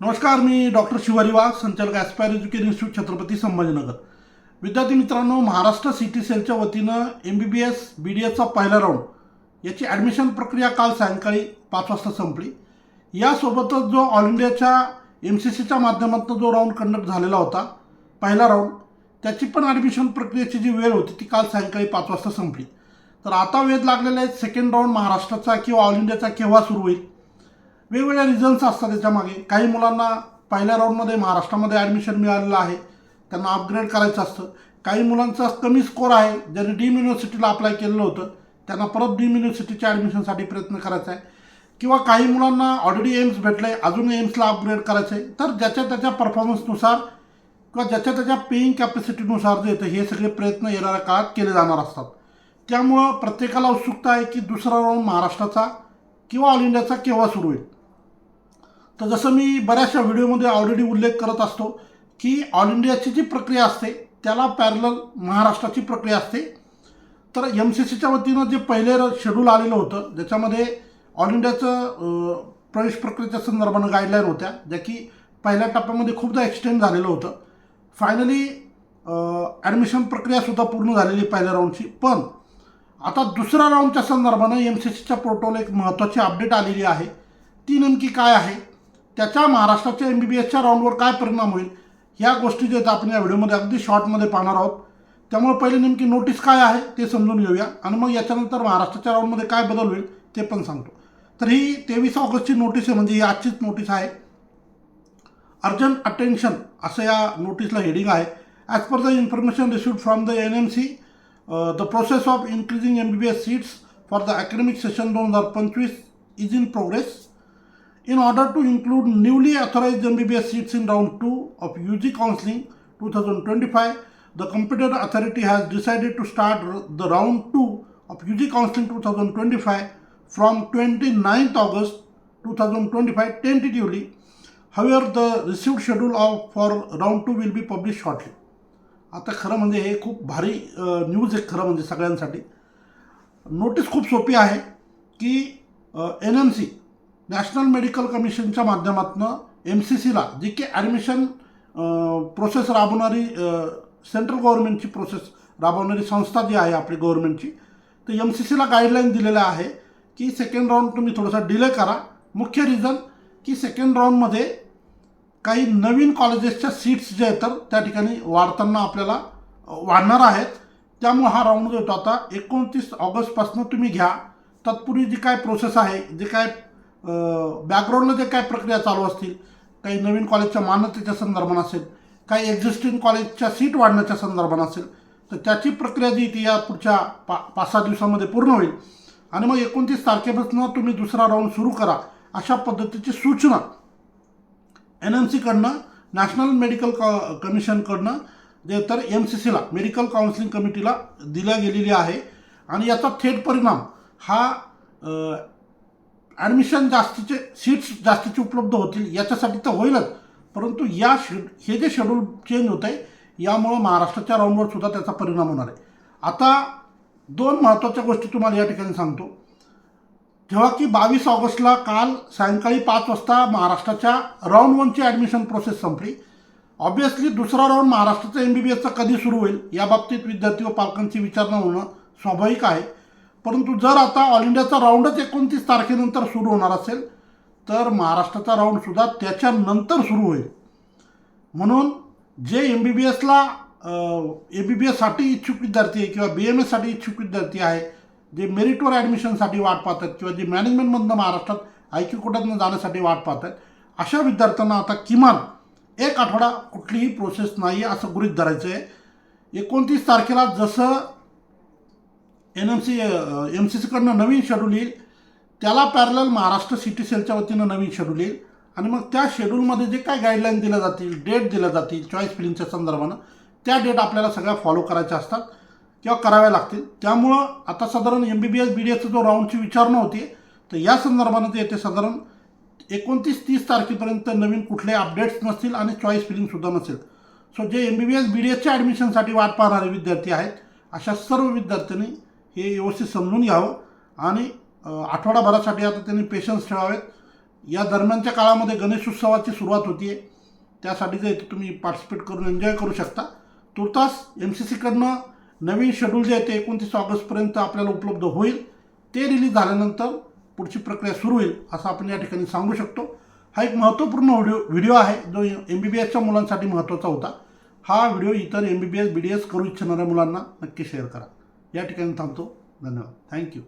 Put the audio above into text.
नमस्कार मी डॉक्टर शिवारी वाघ संचालक Aspire Education Institute Chhatrapati Sambhajinagar. विद्यार्थी मित्रांनो महाराष्ट्र सिटी सेलच्या वतीनं M B B S B D एसचा पहिला राऊंड याची ॲडमिशन प्रक्रिया काल सायंकाळी पाच वाजता संपली. यासोबतच जो ऑल इंडियाच्या एम सी सीच्या माध्यमातून जो राऊंड कंडक्ट झालेला होता पहिला राऊंड त्याची पण ॲडमिशन प्रक्रियेची जी वेळ होती ती काल सायंकाळी पाच वाजता संपली. तर आता वेध लागलेला आहे सेकंड राऊंड महाराष्ट्राचा किंवा ऑल इंडियाचा केव्हा सुरू होईल? वेगवेगळ्या रिझन्स असतात त्याच्यामागे. काही मुलांना पहिल्या राऊंडमध्ये महाराष्ट्रामध्ये ॲडमिशन मिळालेलं आहे. त्यांना अपग्रेड करायचं असतं. काही मुलांचा कमी स्कोर आहे. ज्यांनी डीम युनिव्हर्सिटीला अप्लाय केलेलं होतं त्यांना परत डीम युनिव्हर्सिटीच्या ॲडमिशनसाठी प्रयत्न करायचा आहे. किंवा काही मुलांना ऑलरेडी एम्स भेटलं आहे अजून एम्सला अपग्रेड करायचं आहे. तर ज्याच्या त्याच्या परफॉर्मन्सनुसार किंवा ज्याच्या त्याच्या पेईंग कॅपॅसिटीनुसार जे येतं हे सगळे प्रयत्न येणाऱ्या काळात केले जाणार असतात. त्यामुळं प्रत्येकाला उत्सुकता आहे की दुसरा राऊंड महाराष्ट्राचा किंवा ऑल इंडियाचा केव्हा सुरू होईल? तर जसं मी बऱ्याचशा व्हिडिओमध्ये ऑलरेडी उल्लेख करत असतो की ऑल इंडियाची जी प्रक्रिया असते त्याला पॅरल महाराष्ट्राची प्रक्रिया असते. तर एम सी सीच्या वतीनं जे पहिले शेड्यूल आलेलं होतं ज्याच्यामध्ये ऑल इंडियाचं प्रवेश प्रक्रियेच्या संदर्भानं गाईडलाईन होत्या ज्या की पहिल्या टप्प्यामध्ये खूपदा एक्सटेंड झालेलं होतं. फायनली ॲडमिशन प्रक्रियासुद्धा पूर्ण झालेली पहिल्या राऊंडची पण आता दुसऱ्या राऊंडच्या संदर्भानं एम सी सीच्या पोर्टलला एक महत्त्वाची अपडेट आलेली आहे. ती नेमकी काय आहे? त्याच्या महाराष्ट्राच्या एम बी बी एसच्या राऊंडवर काय परिणाम होईल ह्या गोष्टी ज्या आहेत आपण या व्हिडिओमध्ये अगदी शॉर्टमध्ये पाहणार आहोत. त्यामुळे पहिले नेमकी नोटीस काय आहे ते समजून घेऊया. आणि मग याच्यानंतर महाराष्ट्राच्या राऊंडमध्ये काय बदल होईल ते पण सांगतो. तर ही तेवीस ऑगस्टची नोटीस आहे म्हणजे ही आजचीच नोटीस आहे. अर्जंट अटेन्शन असं या नोटीसला हेडिंग आहे. As per the information received from the N M C the process of increasing M B B S seats for the academic session दोन हजार पंचवीस is in progress in order to include newly authorized MBBS seats in round 2 of UG counseling 2025, the competent authority has decided to start the round 2 of UG counseling 2025 from 29th August 2025 tentatively. However, the received schedule of for round 2 will be published shortly. आता खरं म्हणजे हे खूप भारी news आहे खरं म्हणजे सगळ्यांसाठी नोटीस खूप सोपी आहे की N M C national medical कमिशनच्या माध्यमातून एम सी सीला जी की ॲडमिशन प्रोसेस राबवणारी सेंट्रल गव्हर्नमेंटची प्रोसेस राबवणारी संस्था जी आहे आपली गव्हर्नमेंटची तर एम सी सीला गाईडलाईन दिलेल्या आहे की सेकंड राऊंड तुम्ही थोडासा डिले करा. मुख्य रिझन की सेकंड राऊंडमध्ये काही नवीन कॉलेजेसच्या सीट्स जे आहेत तर त्या ठिकाणी वाढताना आपल्याला वाढणार आहेत. त्यामुळे हा राऊंड जो होता आता एकोणतीस ऑगस्टपासून तुम्ही घ्या. तत्पूर्वी जी काय प्रोसेस आहे जे काय बॅकग्राऊंडला जे काय प्रक्रिया चालू असतील? काही नवीन कॉलेजच्या मान्यतेच्या संदर्भात असेल काही एक्झिस्टिंग कॉलेजच्या सीट वाढण्याच्या संदर्भात असेल तर त्याची प्रक्रिया जी ती या पुढच्या पा पाच सहा दिवसामध्ये पूर्ण होईल. आणि मग एकोणतीस तारखेपासून तुम्ही दुसरा राऊंड सुरू करा अशा पद्धतीची सूचना एन एम सीकडनं नॅशनल मेडिकल कॉ कमिशनकडनं जे तर एम सी सीला मेडिकल काउन्सिलिंग कमिटीला दिल्या गेलेली आहे. आणि याचा थेट परिणाम हा ॲडमिशन जास्तीचे सीट्स जास्तीचे उपलब्ध होतील याच्यासाठी तर होईलच. परंतु या शेड हे जे शेड्यूल चेंज होतं आहे यामुळं महाराष्ट्राच्या राऊंडवर सुद्धा त्याचा परिणाम होणार आहे. आता दोन महत्त्वाच्या गोष्टी तुम्हाला या ठिकाणी सांगतो. जेव्हा की बावीस ऑगस्टला काल सायंकाळी पाच वाजता महाराष्ट्राच्या राऊंड वनची ॲडमिशन प्रोसेस संपली. ऑब्वियसली दुसरा राऊंड महाराष्ट्राचा एम बी बी एसचा कधी सुरू होईल याबाबतीत विद्यार्थी व पालकांची विचारणा होणं स्वाभाविक आहे. परंतु जर आता ऑल इंडियाचा राऊंडच एकोणतीस तारखेनंतर सुरू होणार असेल तर महाराष्ट्राचा राऊंडसुद्धा त्याच्यानंतर सुरू होईल. म्हणून जे एम बी बी एसला एम बी बी एससाठी इच्छुक विद्यार्थी आहे किंवा बी एम एससाठी इच्छुक विद्यार्थी आहे जे मेरिटवर ॲडमिशनसाठी वाट पाहत किंवा जे मॅनेजमेंटमधनं महाराष्ट्रात आय क्यू कोटातनं जाण्यासाठी वाट पाहत आहेत अशा विद्यार्थ्यांना आता किमान एक आठवडा कुठलीही प्रोसेस नाही आहे असं गृहित धरायचं आहे एकोणतीस तारखेला जसं N M C M C सीकडनं नवीन शेड्यूल येईल. त्याला पॅरल महाराष्ट्र सिटी सेलच्या वतीनं नवीन शेड्यूल येईल. आणि मग त्या शेड्यूलमध्ये जे काय गाईडलाईन दिल्या जातील डेट दिल्या जातील चॉईस फिलिंगच्या संदर्भानं त्या डेट आपल्याला सगळ्या फॉलो करायच्या असतात किंवा कराव्या लागतील. त्यामुळं आता साधारण M B B S B D एसचा जो राऊंडची विचारणा होती तर या संदर्भानं ते येते साधारण एकोणतीस तीस तारखेपर्यंत नवीन कुठले अपडेट्स नसतील आणि चॉईस फिलिंगसुद्धा नसेल. सो जे M B B S B D एसच्या ॲडमिशनसाठी वाट पाहणारे विद्यार्थी आहेत अशा सर्व विद्यार्थ्यांनी हे व्यवस्थित समजून घ्यावं. आणि आठवडाभरासाठी आता त्यांनी पेशन्स ठेवावेत. या दरम्यानच्या काळामध्ये गणेश उत्सवाची सुरुवात होती आहे त्यासाठी जे तुम्ही पार्टिसिपेट करून एन्जॉय करू शकता. तुर्तास एम सी सीकडनं नवीन शेड्यूल जे आहे ते एकोणतीस ऑगस्टपर्यंत आपल्याला उपलब्ध होईल. ते रिलीज झाल्यानंतर पुढची प्रक्रिया सुरू होईल असं आपण या ठिकाणी सांगू शकतो. हा एक महत्त्वपूर्ण व्हिडिओ व्हिडिओ आहे जो एम बी बी एसच्या मुलांसाठी महत्त्वाचा होता. हा व्हिडिओ इतर M B B S B D S करू इच्छिणाऱ्या मुलांना नक्की शेअर करा. या ठिकाणी थांबतो. धन्यवाद. थँक्यू